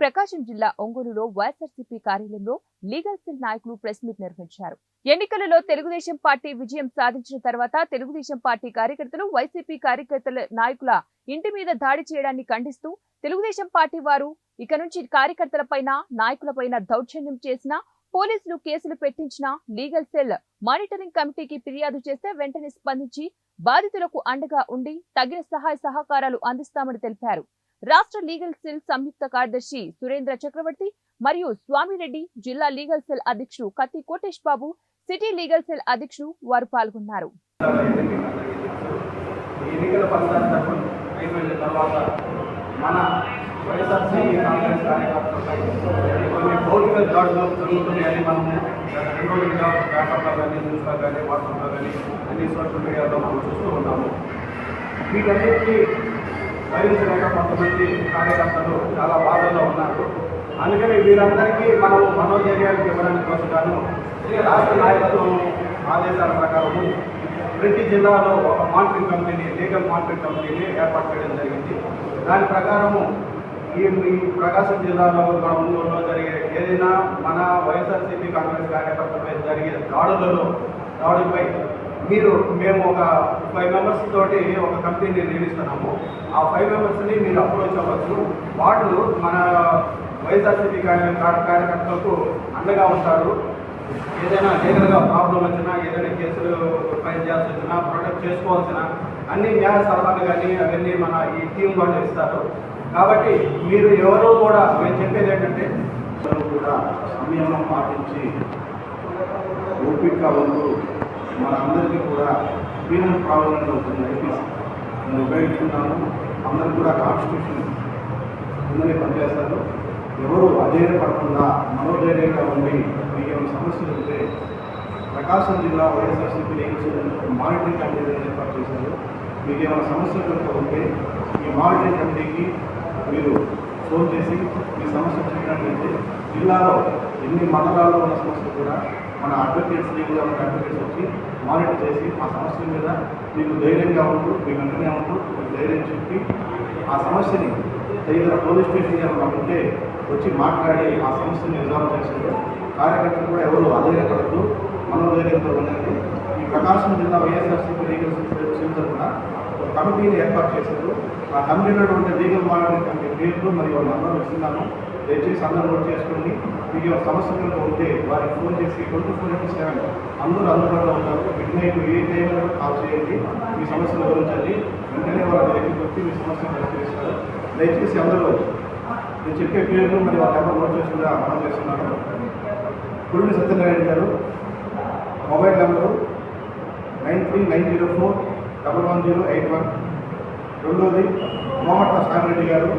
ప్రకాశం జిల్లా ఒంగోలులో వైఎస్ఆర్సీపీ కార్యాలయంలో లీగల్ సెల్ నాయకులు ప్రెస్ మీట్ నిర్వహించారు. ఎన్నికలలో తెలుగుదేశం పార్టీ విజయం సాధించిన తర్వాత తెలుగుదేశం పార్టీ కార్యకర్తలు వైసీపీ కార్యకర్తల నాయకుల ఇంటి మీద దాడి చేయడాన్ని ఖండిస్తూ తెలుగుదేశం పార్టీ వారు ఇక నుంచి కార్యకర్తలపైన నాయకులపైన దౌర్జన్యం చేసినా పోలీసులు కేసులు పెట్టించిన లీగల్ సెల్ మానిటరింగ్ కమిటీకి ఫిర్యాదు చేస్తే వెంటనే స్పందించి బాధితులకు అండగా ఉండి తగిన సహాయ సహకారాలు అందిస్తామని తెలిపారు. రాష్ట్ర లీగల్ సెల్ సంయుక్త కార్యదర్శి సురేంద్ర చక్రవర్తి మరియు స్వామిరెడ్డి జిల్లా లీగల్ సెల్ అధ్యక్షుడు Katti Kotesh Babu city legal cell అధ్యక్షుడు వారు పాల్గొన్నారు. మన కాంగ్రెస్ కార్యకర్తలపై కొన్ని భౌతిక దాడులు జరుగుతున్నాయని మనము పేపర్లో కానీ న్యూస్లో కానీ వాట్సాప్లో కానీ అన్ని సోషల్ మీడియాలో మనం చూస్తూ ఉన్నాము. వీటన్నిటికీ భరించలేక కొంతమంది కార్యకర్తలు చాలా బాధల్లో ఉన్నారు. అందుకని వీరందరికీ మనం మనోధైర్యానికి ఇవ్వడానికి కోసగాను రాష్ట్ర నాయకత్వం ఆదేశాల ప్రకారము ప్రతి జిల్లాలో ఒక మానిటరింగ్ కంపెనీ లీగల్ మానిటరింగ్ కంపెనీని ఏర్పాటు చేయడం జరిగింది. దాని ప్రకారము ఈ ఈ ప్రకాశం జిల్లాలో మన జరిగే ఏదైనా మన వైఎస్ఆర్సీపీ కాంగ్రెస్ కార్యకర్తలపై జరిగే దాడులలో దాడులపై మీరు మేము ఒక ఫైవ్ మెంబర్స్ తోటి ఒక కంపెనీని నిర్మిస్తున్నాము ఆ ఫైవ్ మెంబర్స్ని మీరు అప్రోచ్ అవ్వచ్చు. వాళ్ళు మన వైఎస్ఆర్సీపీ కార్యకర్తలకు అండగా ఉంటారు. ఏదైనా లీగల్గా ప్రాబ్లం వచ్చినా ఏదైనా కేసులు ఫైల్ చేయాల్సి వచ్చినా ప్రొటెక్ట్ చేసుకోవాల్సిన అన్ని న్యాయ సలహాలు కానీ అవన్నీ మన ఈ టీం వాళ్ళు ఇస్తారు. కాబట్టి మీరు ఎవరు కూడా మేము చెప్పేది ఏంటంటే కూడా సంయమనం పాటించి ఓపిక ఉంటూ మనందరికీ కూడా పీనల్ ప్రాబ్లం అవుతుంది ఐపీసీ నేను ఉపయోగించుకున్నాము అందరూ కూడా కాన్స్టిట్యూషన్ ఉందని పనిచేస్తారు. ఎవరు అధైర్యపడకుండా మనోధైర్యంగా ఉండి మీకు ఏమైనా సమస్యలు ఉంటే ప్రకాశం జిల్లా వైఎస్ఆర్సీపీ లీగల్ మానిటరింగ్ కమిటీ ఏర్పాటు చేశారు. మీకు ఏమైనా సమస్యలు కనుక ఉంటే ఈ మానిటరింగ్ కమిటీకి మీరు ఫోన్ చేసి మీ సమస్య చెప్పినట్లయితే జిల్లాలో ఎన్ని మండలాల్లో ఉన్న సమస్యలు కూడా మన అడ్వకేట్స్ లీగల్గా ఉన్న అడ్వకేట్స్ వచ్చి మానిటర్ చేసి ఆ సమస్యల మీద మీకు ధైర్యంగా ఉంటూ మీ వెంటనే ఉంటూ మీకు ధైర్యం చెప్పి ఆ సమస్యని తగిన పోలీస్ స్టేషన్ గారు ఉంటే వచ్చి మాట్లాడి ఆ సమస్యని రిజాల్వ్ చేశారు కార్యకర్తలు కూడా ఎవరు అధైర్యపడద్దు మనోధైర్యంతో ఉండండి. ఈ ప్రకాశం జిల్లా వైఎస్ఆర్సీపీ లీగల్ సెల్ తరఫున ఒక కమిటీని ఏర్పాటు చేశారు ఆ కమిటీలో ఉండే లీగల్ మానిటరింగ్ పేర్లు మరియు వాళ్ళ ఇస్తున్నాను దయచేసి అందరూ నోట్ చేసుకోండి. మీకు ఏమైనా సమస్య కనుక ఉంటే వారికి ఫోన్ చేసి ట్వంటీ ఫోర్ ఇంటూ సెవెన్ అందరూ అందుబాటులో ఉంటారు మిడ్ నైట్ ఏ టైంలో కాల్ చేయండి. మీ సమస్యలు వివరించండి. వెంటనే వాళ్ళ దగ్గరికి వచ్చి మీ సమస్యను పరిష్కరిస్తారు. దయచేసి అందరూ నేను చెప్పే పేర్లు మరియు వాళ్ళ నెంబర్ నోట్ చేసుకుందా అమలు చేస్తున్నాను. Kuruni Satyanarayana garu mobile number nine three nine zero four double one zero eight one. రెండోది మోమట్ల సామిరెడ్డి గారు.